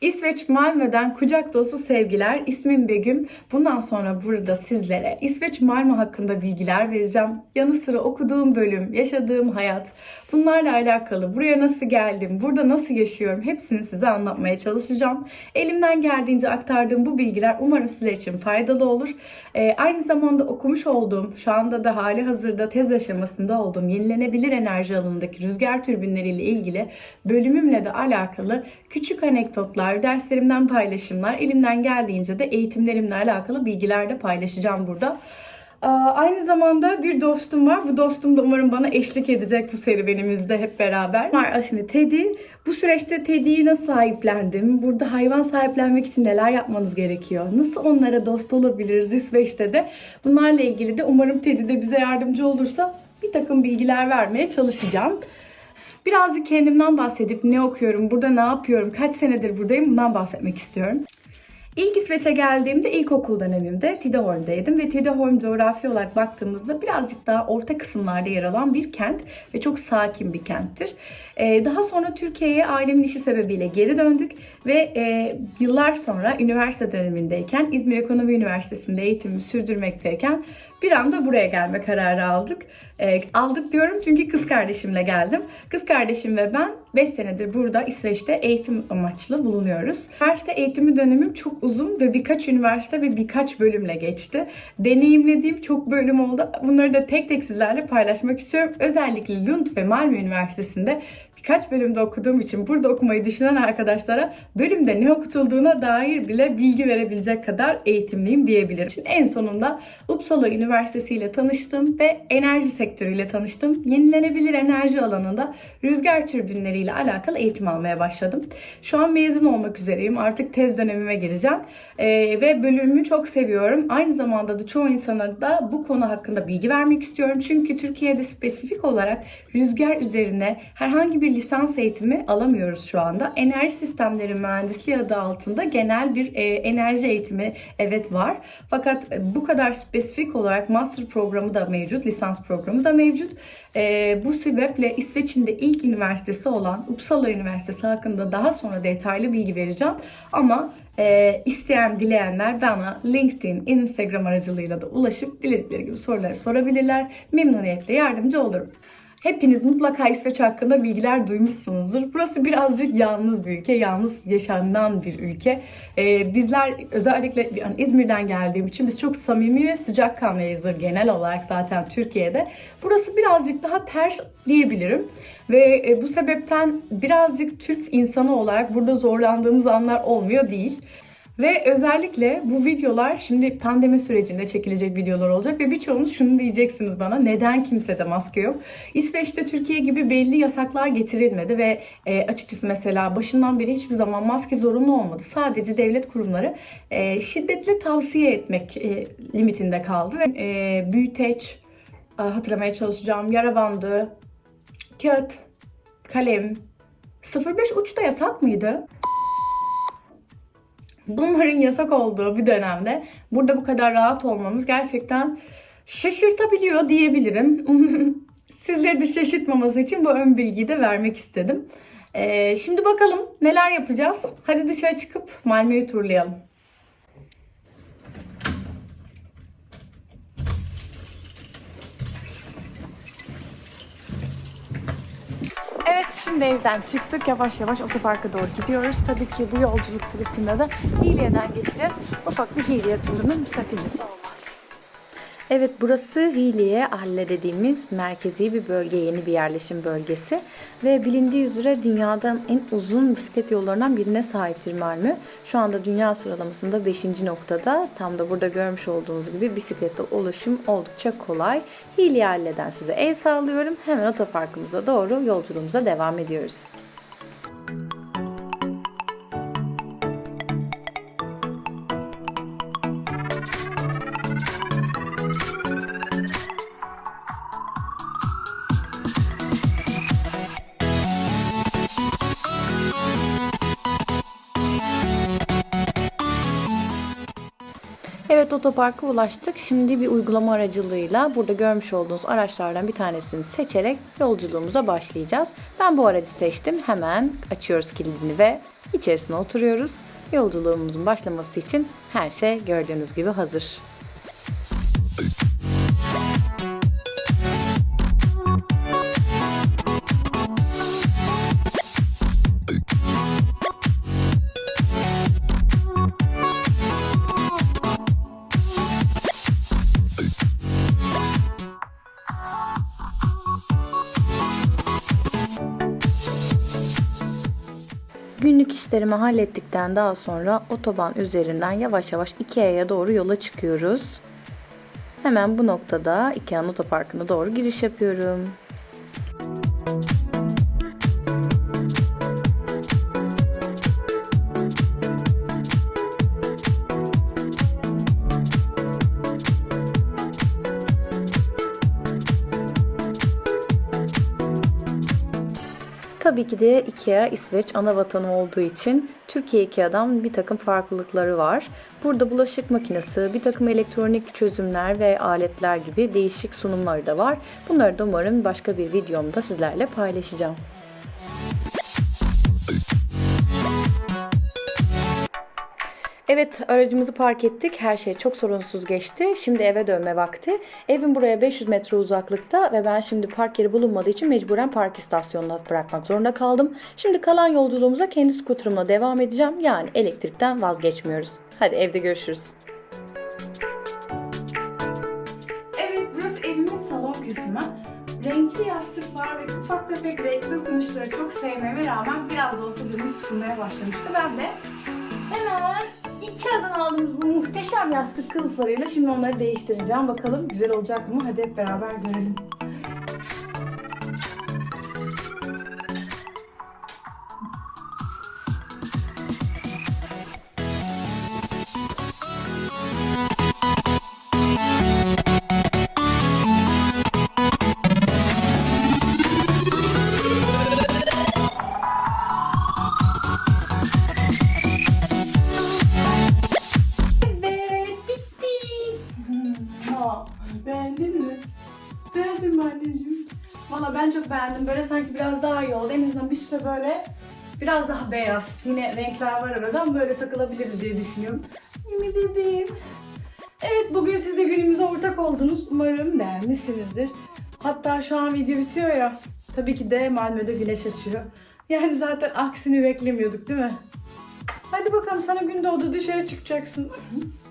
İsveç Malmö'den kucak dolusu sevgiler. İsmim Begüm. Bundan sonra burada sizlere İsveç Malmö hakkında bilgiler vereceğim. Yanı sıra okuduğum bölüm, yaşadığım hayat, bunlarla alakalı buraya nasıl geldim, burada nasıl yaşıyorum hepsini size anlatmaya çalışacağım. Elimden geldiğince aktardığım bu bilgiler umarım sizler için faydalı olur. Ee, aynı zamanda okumuş olduğum, şu anda da hali hazırda tez aşamasında olduğum yenilenebilir enerji alanındaki rüzgar türbinleriyle ilgili bölümümle de alakalı küçük anekdotlar, derslerimden paylaşımlar, elimden geldiğince de eğitimlerimle alakalı bilgiler de paylaşacağım burada. Aynı zamanda bir dostum var. Bu dostum da umarım bana eşlik edecek bu serüvenimizde hep beraber. Var şimdi Teddy. Bu süreçte Teddy'yi nasıl sahiplendim? Burada hayvan sahiplenmek için neler yapmanız gerekiyor? Nasıl onlara dost olabiliriz İsveç'te de? Bunlarla ilgili de umarım Teddy de bize yardımcı olursa bir takım bilgiler vermeye çalışacağım. Birazcık kendimden bahsedip ne okuyorum, burada ne yapıyorum, kaç senedir buradayım bundan bahsetmek istiyorum. İlk İsveç'e geldiğimde ilkokul dönemimde Tidaholm'deydim ve Tidaholm coğrafi olarak baktığımızda birazcık daha orta kısımlarda yer alan bir kent ve çok sakin bir kenttir. Ee, daha sonra Türkiye'ye ailemin işi sebebiyle geri döndük ve e, yıllar sonra üniversite dönemindeyken İzmir Ekonomi Üniversitesi'nde eğitimimi sürdürmekteyken bir anda buraya gelme kararı aldık. Ee, aldık diyorum çünkü kız kardeşimle geldim. Kız kardeşim ve ben 5 senedir burada İsveç'te eğitim amaçlı bulunuyoruz. Üniversite eğitimi dönemim çok uzun ve birkaç üniversite ve birkaç bölümle geçti. Deneyimlediğim çok bölüm oldu. Bunları da tek tek sizlerle paylaşmak istiyorum. Özellikle Lund ve Malmö Üniversitesi'nde birkaç bölümde okuduğum için burada okumayı düşünen arkadaşlara bölümde ne okutulduğuna dair bile bilgi verebilecek kadar eğitimliyim diyebilirim. Şimdi en sonunda Uppsala Üniversitesi ile tanıştım ve enerji sektörüyle tanıştım. Yenilenebilir enerji alanında rüzgar türbinleriyle alakalı eğitim almaya başladım. Şu an mezun olmak üzereyim. Artık tez dönemime gireceğim. Ee, ve bölümümü çok seviyorum. Aynı zamanda da çoğu insana da bu konu hakkında bilgi vermek istiyorum. Çünkü Türkiye'de spesifik olarak rüzgar üzerine herhangi bir lisans eğitimi alamıyoruz şu anda. Enerji sistemleri mühendisliği adı altında genel bir e, enerji eğitimi evet var. Fakat bu kadar spesifik olarak master programı da mevcut, lisans programı da mevcut. E, bu sebeple İsveç'in de ilk üniversitesi olan Uppsala Üniversitesi hakkında daha sonra detaylı bilgi vereceğim. Ama e, isteyen, dileyenler bana LinkedIn, Instagram aracılığıyla da ulaşıp diledikleri gibi soruları sorabilirler. Memnuniyetle yardımcı olurum. Hepiniz mutlaka İsveç hakkında bilgiler duymuşsunuzdur. Burası birazcık yalnız bir ülke, yalnız yaşanan bir ülke. Ee, bizler özellikle yani İzmir'den geldiğim için biz çok samimi ve sıcakkanlıyızdır genel olarak zaten Türkiye'de. Burası birazcık daha ters diyebilirim. Ve e, bu sebepten birazcık Türk insanı olarak burada zorlandığımız anlar olmuyor değil. Ve özellikle bu videolar şimdi pandemi sürecinde çekilecek videolar olacak ve birçoğunuz şunu diyeceksiniz bana neden kimsede maske yok? İsveç'te Türkiye gibi belli yasaklar getirilmedi ve e, açıkçası mesela başından beri hiçbir zaman maske zorunlu olmadı. Sadece devlet kurumları e, şiddetle tavsiye etmek e, limitinde kaldı ve e, büyüteç e, hatırlamaya çalışacağım yara bandı, kağıt, kalem, 05 uçta yasak mıydı? Bunların yasak olduğu bir dönemde burada bu kadar rahat olmamız gerçekten şaşırtabiliyor diyebilirim. Sizleri de şaşırtmaması için bu ön bilgiyi de vermek istedim. Ee, şimdi bakalım neler yapacağız. Hadi dışarı çıkıp Malmö'yü turlayalım. Şimdi evden çıktık. Yavaş yavaş otoparka doğru gidiyoruz. Tabii ki bu yolculuk sırasında da Hiliye'den geçeceğiz. Ufak bir Hiliye turunun sakıncası olmaz. Evet burası Hiliye Ahle dediğimiz merkezi bir bölge, yeni bir yerleşim bölgesi. Ve bilindiği üzere dünyadan en uzun bisiklet yollarından birine sahiptir Malmö. Şu anda dünya sıralamasında 5. noktada. Tam da burada görmüş olduğunuz gibi bisikletle ulaşım oldukça kolay. Hiliye Ahle'den size el sağlıyorum. Hemen otoparkımıza doğru yolculuğumuza devam ediyoruz. Evet otoparka ulaştık. Şimdi bir uygulama aracılığıyla burada görmüş olduğunuz araçlardan bir tanesini seçerek yolculuğumuza başlayacağız. Ben bu aracı seçtim. Hemen açıyoruz kilidini ve içerisine oturuyoruz. Yolculuğumuzun başlaması için her şey gördüğünüz gibi hazır. Günlük işlerimi hallettikten daha sonra otoban üzerinden yavaş yavaş Ikea'ya doğru yola çıkıyoruz. Hemen bu noktada Ikea'nın otoparkına doğru giriş yapıyorum. Tabii ki de IKEA İsveç ana vatanı olduğu için Türkiye IKEA'dan bir takım farklılıkları var. Burada bulaşık makinesi, bir takım elektronik çözümler ve aletler gibi değişik sunumları da var. Bunları da umarım başka bir videomda sizlerle paylaşacağım. Evet aracımızı park ettik. Her şey çok sorunsuz geçti. Şimdi eve dönme vakti. Evim buraya 500 metre uzaklıkta ve ben şimdi park yeri bulunmadığı için mecburen park istasyonuna bırakmak zorunda kaldım. Şimdi kalan yolculuğumuza kendi skuterımla devam edeceğim. Yani elektrikten vazgeçmiyoruz. Hadi evde görüşürüz. Evet, burası evimin salon kısmı. Renkli yastıklar ve ufak tefek renkli dokunuşları çok sevmeme rağmen biraz da olsa canım sıkılmaya başlamıştı. Ben de hemen Ikea'dan aldığımız bu muhteşem yastık kılıflarıyla şimdi onları değiştireceğim. Bakalım güzel olacak mı? Hadi hep beraber görelim. Ben çok beğendim. Böyle sanki biraz daha iyi oldu. En azından bir süre böyle biraz daha beyaz. Yine renkler var arada ama böyle takılabiliriz diye düşünüyorum. Değil mi bebeğim? Evet bugün siz de günümüze ortak oldunuz. Umarım beğenmişsinizdir. Hatta şu an video bitiyor ya. Tabii ki de Malmö'de güneş açıyor. Yani zaten aksini beklemiyorduk değil mi? Hadi bakalım sana gün doğdu dışarı çıkacaksın.